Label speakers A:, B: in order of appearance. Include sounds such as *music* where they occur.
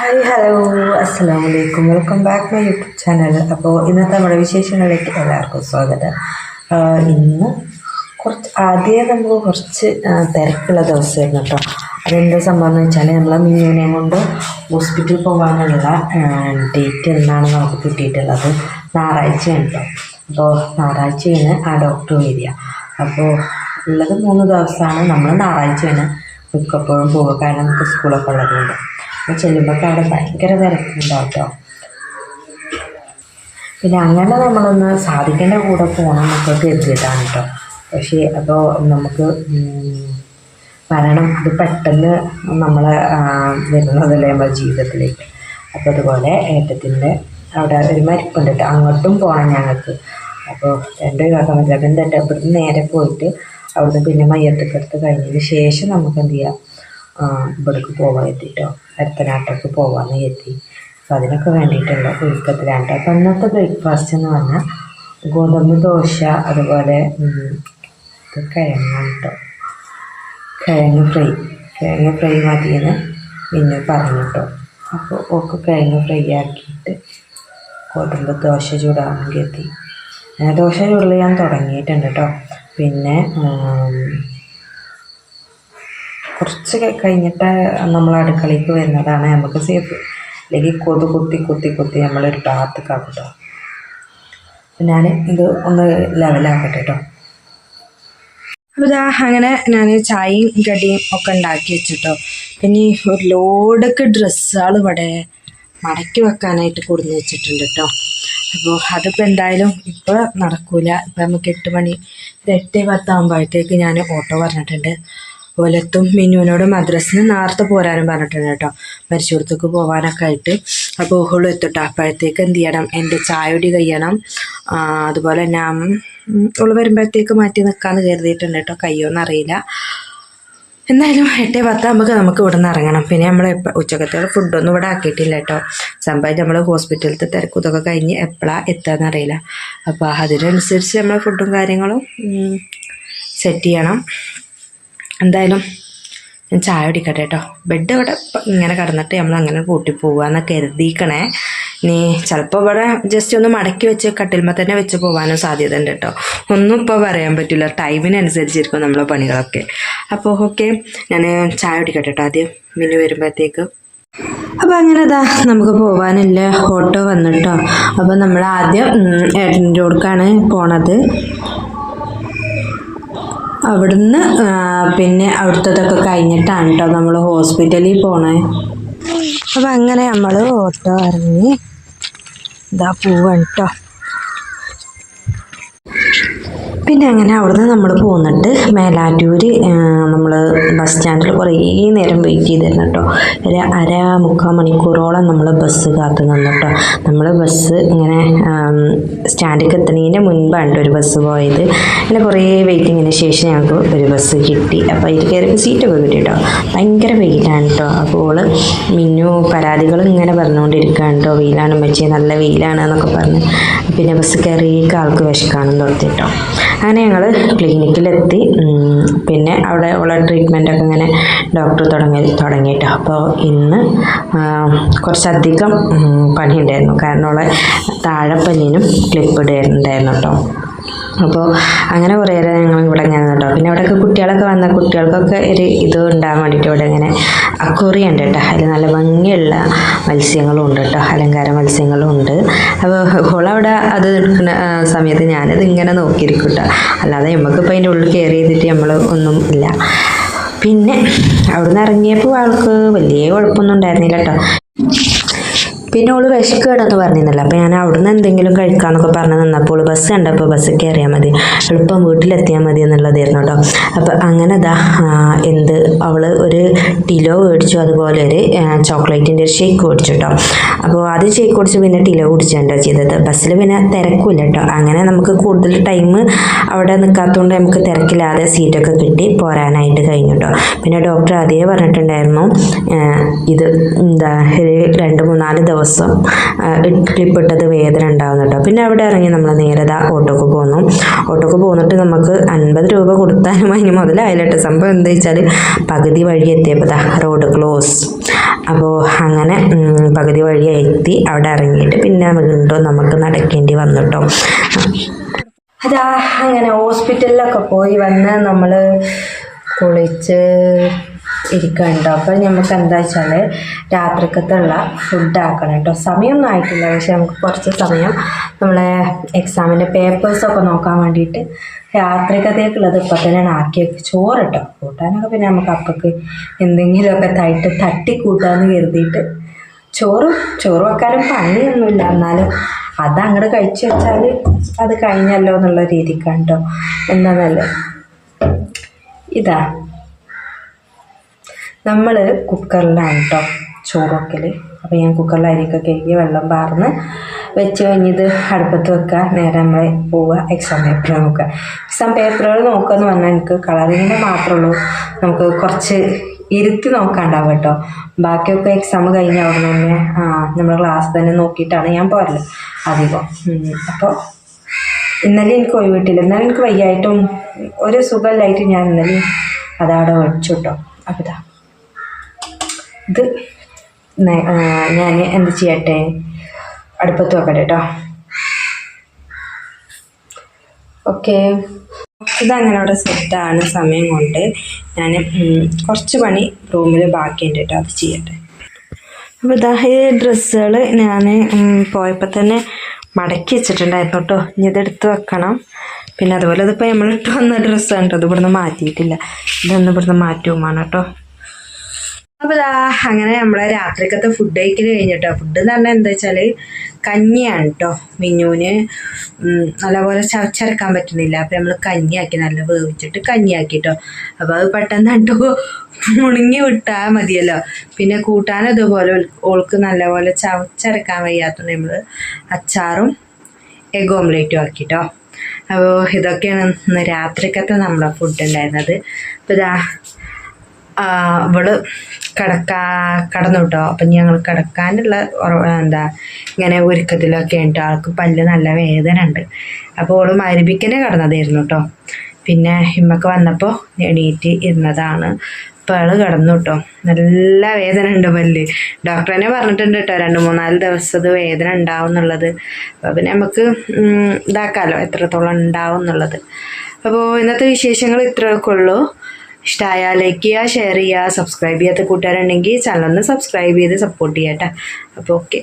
A: Hi hello അസ്സാം വലൈക്കും welcome back my YouTube channel അപ്പോൾ ഇന്നത്തെ നമ്മുടെ വിശേഷങ്ങളിലേക്ക് എല്ലാവർക്കും സ്വാഗതം. ഇന്ന് കുറച്ച് ആദ്യം നമ്മൾ കുറച്ച് തിരക്കുള്ള ദിവസമായിരുന്നു കേട്ടോ. അതെന്താ സംഭവം എന്ന് വെച്ചാൽ നമ്മൾ മിനിനെ കൊണ്ട് ഹോസ്പിറ്റലിൽ പോകാനുള്ള ഡേറ്റ് എന്നാണ് നമുക്ക് കിട്ടിയിട്ടുള്ളത് ഞായറാഴ്ചയാണ് കേട്ടോ. അപ്പോൾ ഞായറാഴ്ചയാണ് ആ ഡോക്ടർ വരിക. അപ്പോൾ ഉള്ളത് മൂന്ന് ദിവസമാണ്. നമ്മൾ ഞായറാഴ്ചയാണ് മിക്കപ്പോഴും പോവുക. കാരണം നമുക്ക് സ്കൂളൊക്കെ ഉള്ളതുകൊണ്ട്. അപ്പോൾ ചെല്ലുമ്പോൾ അവിടെ ഭയങ്കര തിരക്കുണ്ടാവും കേട്ടോ പിന്നെ അങ്ങനെ നമ്മളൊന്ന് സാധിക്കേണ്ട കൂടെ പോകണം എന്നൊക്കെ കരുതിയതാണ് കേട്ടോ പക്ഷേ അപ്പോൾ നമുക്ക് മരണം അത് പെട്ടെന്ന് നമ്മൾ വരുന്നതല്ലേ നമ്മുടെ ജീവിതത്തിലേക്ക്. അപ്പോൾ അതുപോലെ ഏട്ടത്തിന്റെ അവിടെ ഒരു മരിപ്പുണ്ട് കേട്ടോ അങ്ങോട്ടും പോകണം ഞങ്ങൾക്ക്. അപ്പോൾ രണ്ട് കാക്കമ്മ പറ്റില്ല അവിടുന്ന് നേരെ പോയിട്ട് അവിടുന്ന് പിന്നെ മയ്യത്തൊക്കെ എടുത്ത് കഴിഞ്ഞതിന് ശേഷം നമുക്ക് എന്ത് ചെയ്യാം? ഇവിടേക്ക് പോകാൻ എത്തിട്ടോ? അടുത്തനാട്ടേക്ക് പോകാമെന്ന് എത്തി അപ്പോൾ അതിനൊക്കെ വേണ്ടിയിട്ടുള്ള ഒരുക്കത്തിലാണ്. അപ്പോൾ അന്നത്തെ ബ്രേക്ക്ഫാസ്റ്റ് എന്ന് പറഞ്ഞാൽ ഗോതമ്പ് ദോശ അതുപോലെ ഇത് കിഴങ്ങാണ് കേട്ടോ. കിഴങ്ങ് ഫ്രൈ. കിഴങ്ങ് ഫ്രൈ മതിയെന്ന് പിന്നെ പറഞ്ഞു കേട്ടോ. അപ്പോൾ ഒക്കെ കിഴങ്ങ് ഫ്രൈ ആക്കിയിട്ട് ഗോതമ്പ് ദോശ ചൂടാണെങ്കിൽ എത്തി ദോശ ചുടൽ ഞാൻ തുടങ്ങിയിട്ടുണ്ട് കേട്ടോ. പിന്നെ കുറച്ച് കഴിഞ്ഞിട്ട് നമ്മൾ അടുക്കളയ്ക്ക് വരുന്നതാണ് നമുക്ക് സേഫ്. അല്ലെങ്കിൽ കൊതു കുത്തി കുത്തി കുത്തി നമ്മളൊരു ഭാഗത്ത് കാട്ടോ ഞാൻ ഇത് ഒന്ന് ലെവലാക്കട്ടെ കേട്ടോ അപ്പോൾ ഇതാ അങ്ങനെ ഞാൻ ചായയും കടിയും ഒക്കെ ഉണ്ടാക്കി വെച്ചിട്ടോ. പിന്നെ ഒരു ലോഡൊക്കെ ഡ്രസ്സുകൾ ഇവിടെ മടക്കി വെക്കാനായിട്ട് കൊടുന്ന് വെച്ചിട്ടുണ്ട് കേട്ടോ അപ്പോൾ അതിപ്പോൾ എന്തായാലും ഇപ്പോൾ നടക്കൂല. ഇപ്പം നമുക്ക് എട്ട് മണി എട്ട് പത്താകുമ്പോഴത്തേക്ക് ഞാൻ ഓട്ടോ പറഞ്ഞിട്ടുണ്ട്. ഒലത്തും മിന്നുവിനോട് മദ്രസിന് നേരത്തെ പോരാനും പറഞ്ഞിട്ടുണ്ട് കേട്ടോ. മരിച്ചോടത്തേക്ക് പോകാനൊക്കെ ആയിട്ട്. അപ്പോൾ ഓഹളും എത്തട്ടോ. അപ്പോഴത്തേക്ക് എന്ത് ചെയ്യണം? എന്റെ ചായയൊടി കഴിയണം. അതുപോലെ ഞാൻ ഉള്ള വരുമ്പോഴത്തേക്ക് മാറ്റി നിൽക്കാമെന്ന് കരുതിയിട്ടുണ്ട് കേട്ടോ. കയ്യോന്ന് അറിയില്ല. എന്തായാലും എട്ടേ പത്താകുമ്പോൾ നമുക്ക് ഇവിടെ നിന്ന് ഇറങ്ങണം. പിന്നെ നമ്മൾ ഉച്ചക്കത്തെ ഫുഡൊന്നും ഇവിടെ ആക്കിയിട്ടില്ല കേട്ടോ. സംഭവം നമ്മൾ ഹോസ്പിറ്റലിലത്തെ തിരക്കും ഇതൊക്കെ കഴിഞ്ഞ് എപ്പോഴാണ് എത്തുകയെന്ന് അറിയില്ല. അപ്പോൾ അതിനനുസരിച്ച് നമ്മൾ ഫുഡും കാര്യങ്ങളും സെറ്റ് ചെയ്യണം. എന്തായാലും ഞാൻ ചായ കുടിക്കട്ടെ കേട്ടോ ബെഡ് ഇവിടെ ഇങ്ങനെ കിടന്നിട്ട് നമ്മൾ അങ്ങനെ കൂട്ടി പോവാന്ന് കരുതിക്കണേ. ഇനി ചിലപ്പോൾ ഇവിടെ ജസ്റ്റ് ഒന്ന് മടക്കി വെച്ച് കട്ടിൽമ തന്നെ വെച്ച് പോകാനും സാധ്യത ഉണ്ട് കേട്ടോ ഒന്നും ഇപ്പോൾ പറയാൻ പറ്റില്ല ടൈമിനനുസരിച്ചിരിക്കും നമ്മളെ പണികളൊക്കെ. അപ്പോൾ ഓക്കെ ഞാൻ ചായ കുടിക്കട്ടെ കേട്ടോ ആദ്യം. മിനി വരുമ്പോഴത്തേക്ക്. അപ്പോൾ അങ്ങനെ അതാ നമുക്ക് പോകാനില്ല ഓട്ടോ വന്നിട്ടോ അപ്പോൾ നമ്മൾ ആദ്യം ഏട്ടന്റെ കൊടുക്കാണ് പോണത്. അവിടുന്ന് പിന്നെ അവിടുത്തതൊക്കെ കഴിഞ്ഞിട്ടാണ് കേട്ടോ നമ്മൾ ഹോസ്പിറ്റലിൽ പോണേ. അപ്പം അങ്ങനെ നമ്മൾ ഓട്ടോ ഇറങ്ങി. ഇതാ പോവാണ് കേട്ടോ പിന്നെ അങ്ങനെ അവിടുന്ന് നമ്മൾ പോകുന്നുണ്ട് മേലാറ്റൂർ നമ്മൾ ബസ് സ്റ്റാൻഡിൽ കുറേ നേരം വെയിറ്റ് ചെയ്തിരുന്നു കേട്ടോ ഒരു അര മുക്കാൽ മണിക്കൂറോളം നമ്മൾ ബസ് കാത്തു നിന്നു കേട്ടോ നമ്മൾ ബസ് ഇങ്ങനെ സ്റ്റാൻഡിലേക്ക് എത്തുന്നതിന്റെ മുൻപാണ് ഒരു ബസ് പോയത്. അങ്ങനെ കുറേ വെയിറ്റിങ്ങിന് ശേഷം ഞങ്ങൾക്ക് ഒരു ബസ് കിട്ടി. അപ്പോൾ അതിൽ കയറി സീറ്റൊക്കെ കിട്ടി കേട്ടോ ഭയങ്കര വെയിലാണ് കേട്ടോ അപ്പോൾ മിന്നു പരാതികൾ ഇങ്ങനെ പറഞ്ഞുകൊണ്ടിരിക്കുകയാണ് കേട്ടോ വെയിലാണ് വെച്ചേ നല്ല വെയിലാണ് എന്നൊക്കെ പറഞ്ഞ്. പിന്നെ ബസ് കയറിയേക്ക് ആൾക്ക് വിശക്കാണെന്ന് കേട്ടോ അങ്ങനെ ഞങ്ങൾ ക്ലിനിക്കിലെത്തി പിന്നെ അവിടെ ഉള്ള ട്രീറ്റ്മെന്റൊക്കെ ഇങ്ങനെ ഡോക്ടർ തുടങ്ങി തുടങ്ങിയിട്ടോ. അപ്പോൾ ഇന്ന് കുറച്ചധികം പണിയുണ്ടായിരുന്നു. കാരണം ഉള്ള താഴെപ്പല്ലിനും ക്ലിപ്പ് ഇടുന്നുണ്ടായിരുന്നു കേട്ടോ അപ്പോൾ അങ്ങനെ കുറേ നേരം ഞങ്ങൾ ഇവിടെ ഇങ്ങനെ കേട്ടോ പിന്നെ ഇവിടെയൊക്കെ കുട്ടികളൊക്കെ വന്ന കുട്ടികൾക്കൊക്കെ ഒരു ഇത് ഉണ്ടാകാൻ വേണ്ടിയിട്ട് ഇവിടെ ഇങ്ങനെ അക്വറി ഉണ്ട് കേട്ടോ. അതിൽ നല്ല ഭംഗിയുള്ള മത്സ്യങ്ങളും ഉണ്ട് കേട്ടോ. അലങ്കാര മത്സ്യങ്ങളും ഉണ്ട്. അപ്പോൾ ഹോളവിടെ അത് എടുക്കുന്ന സമയത്ത് ഞാനത് ഇങ്ങനെ നോക്കിയിരിക്കും കേട്ടോ. അല്ലാതെ നമുക്കിപ്പോൾ അതിന്റെ ഉള്ളിൽ കയറി ചെയ്തിട്ട് നമ്മൾ ഒന്നും ഇല്ല. പിന്നെ അവിടുന്ന് ഇറങ്ങിയപ്പോൾ ആൾക്ക് വലിയ കുഴപ്പമൊന്നും ഉണ്ടായിരുന്നില്ല കേട്ടോ. പിന്നെ ഓൾ വിശക്കുകയാണെന്ന് പറഞ്ഞിരുന്നല്ലോ. അപ്പോൾ ഞാൻ അവിടുന്ന് എന്തെങ്കിലും കഴിക്കാമെന്നൊക്കെ പറഞ്ഞ് നിന്നപ്പോൾ ഓൾ ബസ് കണ്ടപ്പോൾ ബസ് കയറിയാൽ മതി. എളുപ്പം വീട്ടിലെത്തിയാൽ മതി എന്നുള്ളതായിരുന്നു കേട്ടോ അപ്പോൾ അങ്ങനെ അതാ എന്ത് അവൾ ഒരു ടിലോ മേടിച്ചു. അതുപോലെ ഒരു ചോക്ലേറ്റിന്റെ ഒരു ഷേക്ക് മേടിച്ചു കേട്ടോ അപ്പോൾ ആദ്യം ഷേക്ക് കുടിച്ച് പിന്നെ ടിലോ കുടിച്ചാണ്ടോ ചെയ്തത്. ബസ്സിൽ പിന്നെ തിരക്കില്ല കേട്ടോ അങ്ങനെ നമുക്ക് കൂടുതൽ ടൈം അവിടെ നിൽക്കാത്തതുകൊണ്ട് നമുക്ക് തിരക്കില്ലാതെ സീറ്റൊക്കെ കിട്ടി പോരാനായിട്ട് കഴിഞ്ഞു കേട്ടോ പിന്നെ ഡോക്ടർ അതേ പറഞ്ഞിട്ടുണ്ടായിരുന്നു ഇത് എന്താ രണ്ട് മൂന്നാൽ ദിവസം ക്ലിപ്പ് ഇട്ടത് വേദന ഉണ്ടാകുന്നു കേട്ടോ. പിന്നെ അവിടെ ഇറങ്ങി നമ്മൾ നേരത ഓട്ടോക്ക് പോന്നു. ഓട്ടോക്ക് പോന്നിട്ട് നമുക്ക് അൻപത് രൂപ കൊടുത്താലും *laughs* അതിന് മുതലായില്ല സംഭവം എന്താ വെച്ചാൽ പകുതി വഴി എത്തിയപ്പോൾ റോഡ് ക്ലോസ്. അപ്പോൾ അങ്ങനെ പകുതി വഴി എത്തി അവിടെ ഇറങ്ങിയിട്ട് പിന്നെ വീണ്ടും നമുക്ക് നടക്കേണ്ടി വന്നു കേട്ടോ. അതാ അങ്ങനെ ഹോസ്പിറ്റലിലൊക്കെ പോയി വന്ന് നമ്മൾ കുളിച്ച് ഇരിക്കണ്ടോ അപ്പോൾ നമുക്ക് എന്താ വെച്ചാൽ രാത്രിക്കത്തുള്ള ഫുഡ് ആക്കണം കേട്ടോ. സമയമൊന്നും ആയിട്ടില്ല. പക്ഷേ നമുക്ക് കുറച്ച് സമയം നമ്മളെ എക്സാമിന്റെ പേപ്പേഴ്സൊക്കെ നോക്കാൻ വേണ്ടിയിട്ട് രാത്രിക്കത്തേക്കുള്ളത് ഇപ്പം തന്നെയാണ് ആക്കി ചോറ് കേട്ടോ കൂട്ടാനൊക്കെ പിന്നെ നമുക്ക് അപ്പക്ക് എന്തെങ്കിലുമൊക്കെ തട്ടി കൂട്ടാമെന്ന് കരുതിയിട്ട് ചോറും ചോറ് വെക്കാനും പണിയൊന്നുമില്ല. എന്നാലും അത് അങ്ങോട്ട് കഴിച്ചു വെച്ചാൽ അത് കഴിഞ്ഞല്ലോ എന്നുള്ള രീതിക്കാണ് കേട്ടോ. എന്താന്നല്ലേ? ഇതാ. നമ്മൾ കുക്കറിലാണ് കേട്ടോ ചോറ് വെക്കൽ അപ്പോൾ ഞാൻ കുക്കറിൽ അരിയൊക്കെ കഴുകി വെള്ളം പാർന്ന് വെച്ച് കഴിഞ്ഞത് അടുപ്പത്ത് വെക്കുക നേരെ നമ്മൾ പോവുക. എക്സാം പേപ്പർ നോക്കുക. എക്സാം പേപ്പറുകൾ നോക്കുക എന്ന് പറഞ്ഞാൽ എനിക്ക് കളറിങ്ങിന്റെ മാത്രമേ ഉള്ളൂ. നമുക്ക് കുറച്ച് ഇരുത്തി നോക്കാണ്ടാവും കേട്ടോ ബാക്കിയൊക്കെ എക്സാം കഴിഞ്ഞ അവിടെ തന്നെ ആ നമ്മുടെ ക്ലാസ് തന്നെ നോക്കിയിട്ടാണ് ഞാൻ പോരൽ അധികം. അപ്പോൾ ഇന്നലെ എനിക്ക് ഒഴിവിട്ടില്ല. ഇന്നലെ എനിക്ക് വയ്യായിട്ടും ഒരു സുഖമില്ലായിട്ട് ഞാൻ ഇന്നലെ അതവിടെ വെച്ചു കേട്ടോ അപ്പോൾ ഇതാ. ഇത് ഞാൻ എന്ത് ചെയ്യട്ടെ? അടുപ്പത്ത് വെക്കട്ടെ കേട്ടോ ഓക്കെ. ഇതങ്ങനെ അവിടെ സെറ്റാണ് സമയം കൊണ്ട് ഞാൻ കുറച്ച് പണി റൂമിൽ ബാക്കിയുണ്ട് കേട്ടോ അത് ചെയ്യട്ടെ. അപ്പോൾ ഇതാ ഈ ഡ്രസ്സുകൾ ഞാൻ പോയപ്പോൾ തന്നെ മടക്കി വെച്ചിട്ടുണ്ടായിരുന്നു കേട്ടോ ഇനി ഇതെടുത്ത് വെക്കണം. പിന്നെ അതുപോലെ ഇതിപ്പോൾ നമ്മൾ ഇട്ട് വന്ന ഡ്രസ്സാണ് കേട്ടോ ഇത് ഇവിടുന്ന് മാറ്റിയിട്ടില്ല. ഇതൊന്നും ഇവിടുന്ന് മാറ്റുമാണ് കേട്ടോ അപ്പോൾ ഇതാ അങ്ങനെ നമ്മളെ രാത്രിക്കത്തെ ഫുഡ് കഴിക്കൽ കഴിഞ്ഞിട്ടോ. ഫുഡ് എന്ന് പറഞ്ഞാൽ എന്താ വെച്ചാൽ കഞ്ഞിയാണ് കേട്ടോ മിഞ്ഞൂന് നല്ലപോലെ ചവച്ചരക്കാൻ പറ്റുന്നില്ല. അപ്പോൾ നമ്മൾ കഞ്ഞിയാക്കി നല്ല വേവിച്ചിട്ട് കഞ്ഞിയാക്കി കേട്ടോ അപ്പോൾ അത് പെട്ടെന്ന് കണ്ടു മുണുങ്ങി വിട്ടാൽ മതിയല്ലോ. പിന്നെ കൂട്ടാൻ ഇതുപോലെ ഓൾ- ഓൾക്ക് നല്ലപോലെ ചവച്ചരക്കാൻ വയ്യാത്തതുകൊണ്ട് നമ്മൾ അച്ചാറും എഗ് ഓംലേറ്റും ആക്കിട്ടോ. അപ്പോൾ ഇതൊക്കെയാണ് രാത്രിക്കത്തെ നമ്മളെ ഫുഡ് ഉണ്ടായിരുന്നത് അപ്പോൾ ഇതാ ആ, ഇവൾ കിടക്കാ കടന്നു കേട്ടോ അപ്പം ഞങ്ങൾ കിടക്കാനുള്ള എന്താ ഇങ്ങനെ ഒരുക്കത്തിലൊക്കെ ഉണ്ട് ആൾക്ക് പല്ല് നല്ല വേദന ഉണ്ട് അപ്പോൾ ഓൾ മരുപിക്കനെ കിടന്നതായിരുന്നു കേട്ടോ പിന്നെ ഇമ്മക്ക് വന്നപ്പോൾ എണീറ്റ് ഇരുന്നതാണ്. പൾ കിടന്നു കേട്ടോ നല്ല വേദന ഉണ്ട് പല്ല് ഡോക്ടറിനെ പറഞ്ഞിട്ടുണ്ട് കേട്ടോ രണ്ട് മൂന്നാൽ ദിവസം അത് വേദന ഉണ്ടാവും എന്നുള്ളത്. അപ്പോൾ പിന്നെ നമുക്ക് ഇതാക്കാമല്ലോ എത്രത്തോളം ഉണ്ടാവും എന്നുള്ളത്. അപ്പോൾ ഇന്നത്തെ വിശേഷങ്ങൾ ഇത്രയൊക്കെ ഉള്ളൂ. ഇഷ്ടമായാൽ ലൈക്ക് ചെയ്യുക ഷെയർ ചെയ്യുക സബ്സ്ക്രൈബ് ചെയ്യാത്ത കൂട്ടുകാരുണ്ടെങ്കിൽ ചാനൽ ഒന്ന് സബ്സ്ക്രൈബ് ചെയ്ത് സപ്പോർട്ട് ചെയ്യാം കേട്ടോ അപ്പോൾ ഓക്കെ